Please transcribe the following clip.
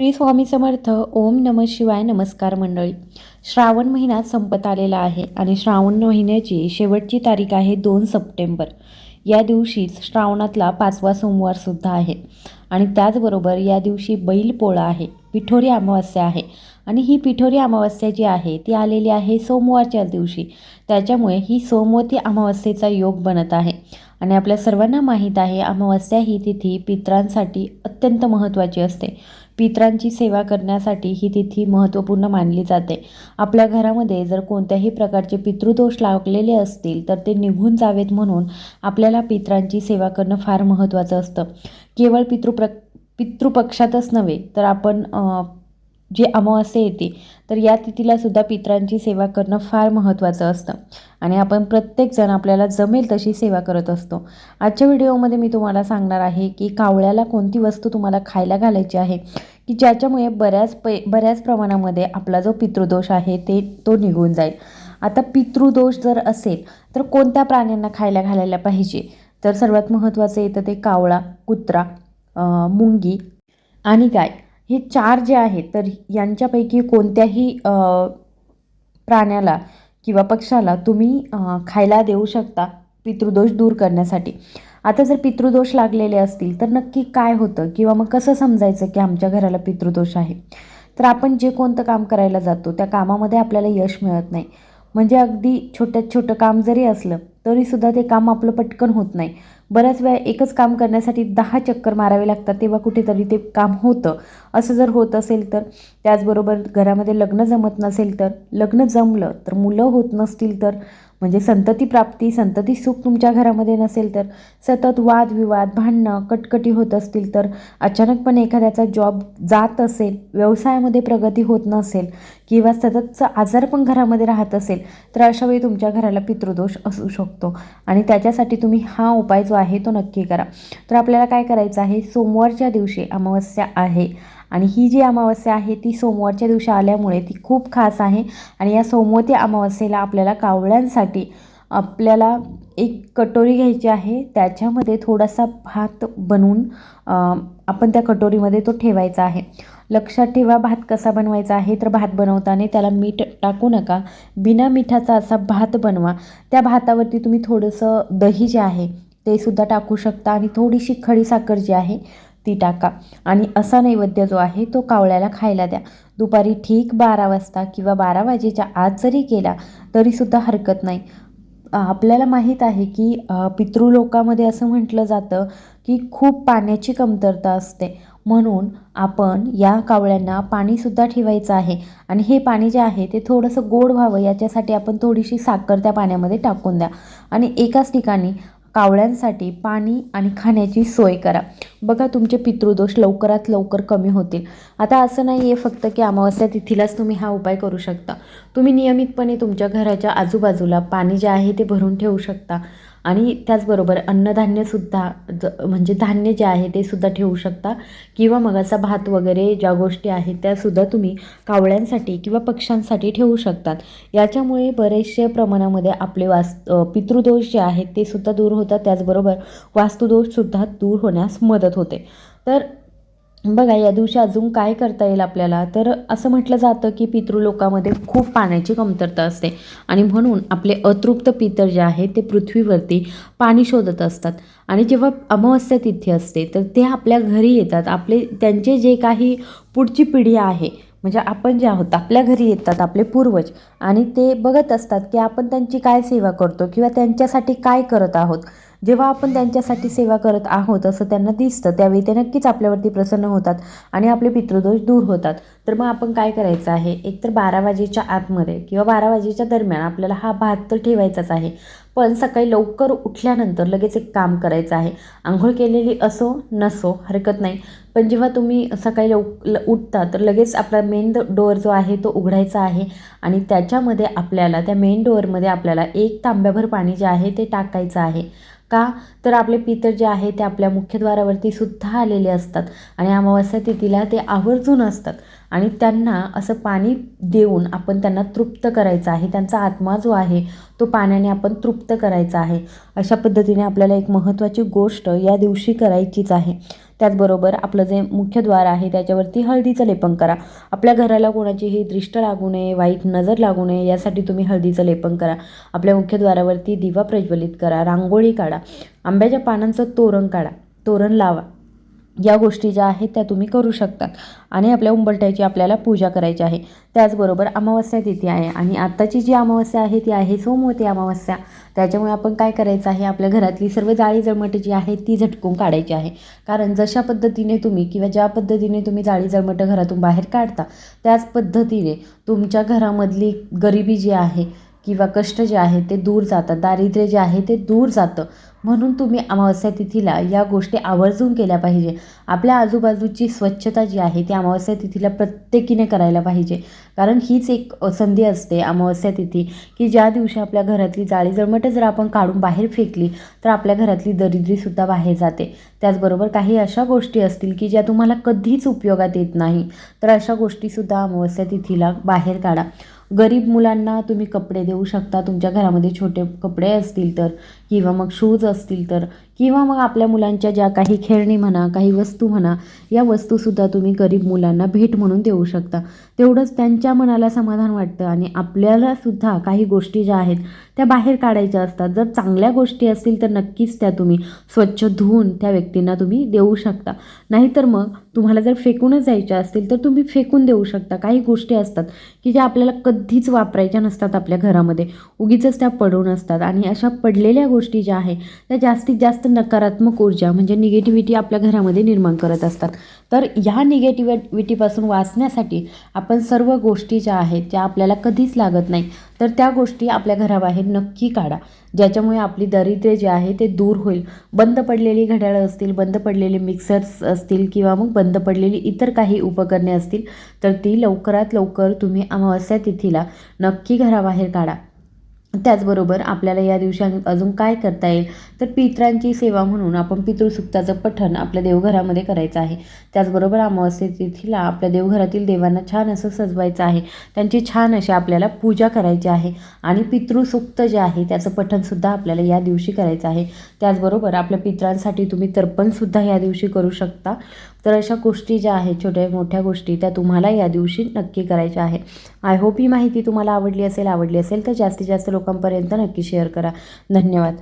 श्री स्वामी समर्थ ओम नम शिवाय नमस्कार मंडळी. श्रावण महिना संपत आलेला आहे आणि श्रावण महिन्याची शेवटची तारीख आहे दोन सप्टेंबर. या दिवशीच श्रावणातला पाचवा सोमवारसुद्धा आहे आणि त्याचबरोबर या दिवशी बैलपोळा आहे पिठोरी अमावस्या आहे आणि ही पिठोरी अमावस्या जी आहे ती आलेली आहे सोमवारच्या दिवशी. त्याच्यामुळे ही सोमवती अमावस्येचा योग बनत आहे आणि आपल्या सर्वांना माहीत आहे अमावस्या ही तिथी पित्रांसाठी अत्यंत महत्त्वाची असते. पित्रांची सेवा करण्यासाठी ही तिथी महत्त्वपूर्ण मानली जाते. आपल्या घरामध्ये जर कोणत्याही प्रकारचे पितृदोष लागलेले असतील तर ते निघून जावेत म्हणून आपल्याला पित्रांची सेवा करणं फार महत्त्वाचं असतं. केवळ पितृप्र पितृपक्षातच नव्हे तर आपण जी अमावस्या येते तर या तिथीला सुद्धा पित्रांची सेवा करणं फार महत्त्वाचं असतं. आणि आपण प्रत्येकजण आपल्याला जमेल तशी सेवा करत असतो. आजच्या व्हिडिओमध्ये मी तुम्हाला सांगणार आहे की कावळ्याला कोणती वस्तू तुम्हाला खायला घालायची आहे की ज्याच्यामुळे बऱ्याच पै बऱ्याच प्रमाणामध्ये आपला जो पितृदोष आहे ते तो निघून जाईल. आता पितृदोष जर असेल तर कोणत्या प्राण्यांना खायला घालायला पाहिजे? तर सर्वात महत्त्वाचं येतं ते कावळा कुत्रा मुंगी आणि गाय. हे चार जे आहेत तर यांच्यापैकी कोणत्याही प्राण्याला किंवा पक्षाला तुम्ही खायला देऊ शकता पितृदोष दूर करण्यासाठी. आता जर पितृदोष लागलेले असतील तर नक्की काय होतं? किंवा मग कसं समजायचं की आमच्या घराला पितृदोष आहे? तर आपण जे कोणतं काम करायला जातो त्या कामामध्ये आपल्याला यश मिळत नाही. म्हणजे अगदी छोट्यात छोटं काम जरी असलं तरीसुद्धा ते काम आपलं पटकन होत नाही. बऱ्याच वेळा एकच काम करण्यासाठी दहा चक्कर मारावे लागतात तेव्हा कुठेतरी ते काम होतं. असं जर होत असेल तर त्याचबरोबर घरामध्ये लग्न जमत नसेल तर लग्न जमलं तर मुलं होत नसतील तर म्हणजे संतती प्राप्ती संतती सुख तुमच्या घरामध्ये नसेल तर सतत वादविवाद भांडणं कटकटी होत असतील तर अचानकपणे एखाद्याचा जॉब जात असेल व्यवसायामध्ये प्रगती होत नसेल किंवा सततचा आजार पण घरामध्ये राहत असेल तर अशावेळी तुमच्या घराला पितृदोष असू शकतो. आणि त्याच्यासाठी तुम्ही हा उपाय जो आहे तो नक्की करा. तर आपल्याला काय करायचं आहे? सोमवारच्या दिवशी अमावस्या आहे. आणि ही जी अमावस्या आहे ती सोमवारच्या दिवशी आल्यामुळे ती खूप खास आहे. आणि या सोमवती अमावस्येला आपल्याला कावळ्यांसाठी आपल्याला एक कटोरी घ्यायची आहे. त्याच्यामध्ये थोडासा भात बनवून आपण त्या कटोरीमध्ये तो ठेवायचा आहे. लक्षात ठेवा भात कसा बनवायचा आहे तर भात बनवताना त्याला मीठ टाकू नका. बिना मिठाचा असा भात बनवा. त्या भातावरती तुम्ही थोडंसं दही जे आहे ते सुद्धा टाकू शकता. आणि थोडीशी खडी साखर जी आहे ती टाका. आणि असा नैवेद्य जो आहे तो कावळ्याला खायला द्या. दुपारी ठीक बारा वाजता किंवा बारा वाजेच्या आत जरी केला तरीसुद्धा हरकत नाही. आपल्याला माहीत आहे की पितृलोकामध्ये असं म्हटलं जातं की खूप पाण्याची कमतरता असते. म्हणून आपण या कावळ्यांना पाणीसुद्धा ठेवायचं आहे. आणि हे पाणी जे आहे ते थोडंसं गोड व्हावं याच्यासाठी आपण थोडीशी साखर त्या पाण्यामध्ये टाकून द्या. आणि एकाच ठिकाणी कावळ्यांसाठी पाणी आणि खाण्याची सोय करा. बघा तुमचे पितृदोष लवकरात लवकर कमी होतील. आता असं नाही आहे फक्त की अमावस्या तिथीलाच तुम्ही हा उपाय करू शकता. तुम्ही नियमितपणे तुमच्या घराच्या आजूबाजूला पाणी जे आहे ते भरून ठेवू शकता. आणि त्याचबरोबर अन्नधान्यसुद्धा ज म्हणजे धान्य जे आहे ते सुद्धा ठेवू शकता. किंवा मग असा भात वगैरे ज्या गोष्टी आहेत त्यासुद्धा तुम्ही कावळ्यांसाठी किंवा पक्ष्यांसाठी ठेवू शकतात. याच्यामुळे बरेचशे प्रमाणामध्ये आपले वास पितृदोष जे आहेत ते सुद्धा दूर होतात. त्याचबरोबर वास्तुदोषसुद्धा दूर होण्यास मदत होते. तर बघा या दिवशी अजून काय करता येईल आपल्याला? तर असं म्हटलं जातं की पितृलोकामध्ये खूप पाण्याची कमतरता असते. आणि म्हणून आपले अतृप्त पितर जे आहे ते पृथ्वीवरती पाणी शोधत असतात. आणि जेव्हा अमावस्या तिथी असते तर ते आपल्या घरी येतात. आपले त्यांचे जे काही पुढची पिढी आहे म्हणजे आपण जे आहोत आपल्या घरी येतात आपले पूर्वज. आणि ते बघत असतात की आपण त्यांची काय सेवा करतो किंवा त्यांच्यासाठी काय करत आहोत. जेव्हा आपण त्यांच्यासाठी सेवा करत आहोत असं त्यांना दिसतं त्यावेळी ते नक्कीच आपल्यावरती प्रसन्न होतात आणि आपले पितृदोष दूर होतात. तर मग आपण काय करायचं आहे? एकतर बारा वाजेच्या आतमध्ये किंवा बारा वाजेच्या दरम्यान आपल्याला हा भात तर ठेवायचाच आहे पण सकाळी लवकर उठल्यानंतर लगेच एक काम करायचं आहे. आंघोळ केलेली असो नसो हरकत नाही. पण जेव्हा तुम्ही सकाळी लव उठता तर लगेच आपला मेन डोअर जो आहे तो उघडायचा आहे आणि त्याच्यामध्ये आपल्याला त्या मेन डोअरमध्ये आपल्याला एक तांब्याभर पाणी जे आहे ते टाकायचं आहे. का तर आपले पितर जे आहे ते आपल्या मुख्यद्वारावरती सुद्धा आलेले असतात. आणि अमावस्या तिथीला ते आवर्जून असतात. आणि त्यांना असं पाणी देऊन आपण त्यांना तृप्त करायचं आहे. त्यांचा आत्मा जो आहे तो पाण्याने आपण तृप्त करायचा आहे. अशा पद्धतीने आपल्याला एक महत्त्वाची गोष्ट या दिवशी करायचीच आहे. त्याचबरोबर आपलं जे मुख्यद्वार आहे त्याच्यावरती हळदीचं लेपन करा. आपल्या घराला कोणाचीही दृष्ट लागू नये वाईट नजर लागू नये यासाठी तुम्ही हळदीचं लेपन करा. आपल्या मुख्यद्वारावरती दिवा प्रज्वलित करा रांगोळी काढा. आंब्याच्या पानांचं तोरण काढा. तोरण लावा. या गोष्टी ज्या आहेत त्या तुम्ही करू शकतात. आणि आपल्या उंबरठ्याची आपल्याला पूजा करायची आहे. त्याचबरोबर अमावस्या तिथी आहे. आणि आत्ताची जी अमावस्या आहे ती आहे सोमवती अमावस्या. त्याच्यामुळे आपण काय करायचं आहे आपल्या घरातली सर्व जाळी जळमटं जी आहे ती झटकून काढायची आहे. कारण जशा पद्धतीने तुम्ही किंवा ज्या पद्धतीने तुम्ही जाळी जळमटं घरातून बाहेर काढता त्याच पद्धतीने तुमच्या घरामधली गरिबी जी आहे किंवा कष्ट जे आहे ते दूर जातात. दारिद्र्य जे आहे ते दूर जातं. म्हणून तुम्ही अमावस्या तिथीला या गोष्टी आवर्जून केल्या पाहिजे. आपल्या आजूबाजूची स्वच्छता जी आहे ती अमावस्या तिथीला प्रत्येकीने करायला पाहिजे. कारण हीच एक संधी असते अमावस्या तिथी की ज्या दिवशी आपल्या घरातली जाळी जळमट जर आपण काढून बाहेर फेकली तर आपल्या घरातली दरिद्रीसुद्धा बाहेर जाते. त्याचबरोबर काही अशा गोष्टी असतील की ज्या तुम्हाला कधीच उपयोगात येत नाही. तर अशा गोष्टीसुद्धा अमावस्या तिथीला बाहेर काढा. गरीब मुलांना तुम्ही कपडे देऊ शकता तुमच्या घरामध्ये छोटे कपडे असतील तर किंवा मग शूज असतील तर किंवा मग आपल्या मुलांच्या ज्या काही खेळणी म्हणा काही वस्तू म्हणा या वस्तूसुद्धा तुम्ही गरीब मुलांना भेट म्हणून देऊ शकता. तेवढंच त्यांच्या मनाला समाधान वाटतं आणि आपल्यालासुद्धा काही गोष्टी ज्या आहेत त्या बाहेर काढायच्या असतात. जर चांगल्या गोष्टी असतील तर नक्कीच त्या तुम्ही स्वच्छ धुवून त्या व्यक्तींना तुम्ही देऊ शकता. नाहीतर मग तुम्हाला जर फेकूनच जायच्या असतील तर तुम्ही फेकून देऊ शकता. काही गोष्टी असतात की ज्या आपल्याला कधीच वापरायच्या नसतात आपल्या घरामध्ये. उगीच त्या पडून असतात आणि अशा पडलेल्या गोष्टी ज्या आहे त्या जास्तीत जास्त जास्त नकारात्मक ऊर्जा म्हणजे निगेटिव्हिटी आपल्या घरामध्ये निर्माण करत असतात. तर ह्या निगेटिव्हिटीपासून वाचण्यासाठी आपण सर्व गोष्टी ज्या आहेत ज्या आपल्याला कधीच लागत नाही. तर त्या गोष्टी आपल्या घराबाहेर नक्की काढा. ज्याच्यामुळे आपली दरिद्र्य जे आहे ते दूर होईल. बंद पडलेली घड्याळं असतील बंद पडलेले मिक्सर्स असतील किंवा मग बंद पडलेली इतर काही उपकरणे असतील तर ती लवकरात लवकर तुम्ही अमावस्या तिथीला नक्की घराबाहेर काढा. त्याचबरोबर आपल्याला या दिवशी अजून काय करता येईल? तर पितरांची सेवा म्हणून आपण पितृसुक्ताचं पठण आपल्या देवघरामध्ये करायचं आहे. त्याचबरोबर अमावस्ये तिथीला आपल्या देवघरातील देवांना छान असं सजवायचं आहे. त्यांची छान अशी आपल्याला पूजा करायची आहे. आणि पितृसुक्त जे आहे त्याचं पठणसुद्धा आपल्याला या दिवशी करायचं आहे. त्याचबरोबर आपल्या पितरांसाठी तुम्ही तर्पणसुद्धा या दिवशी करू शकता. तर अशा गोष्टी ज्या आहेत छोट्या मोठ्या गोष्टी त्या तुम्हाला या दिवशी नक्की करायच्या आहे आय होप ही माहिती तुम्हाला आवडली असेल आवडली असेल तर जास्तीत जास्त लोकांपर्यंत नक्की शेअर करा. धन्यवाद.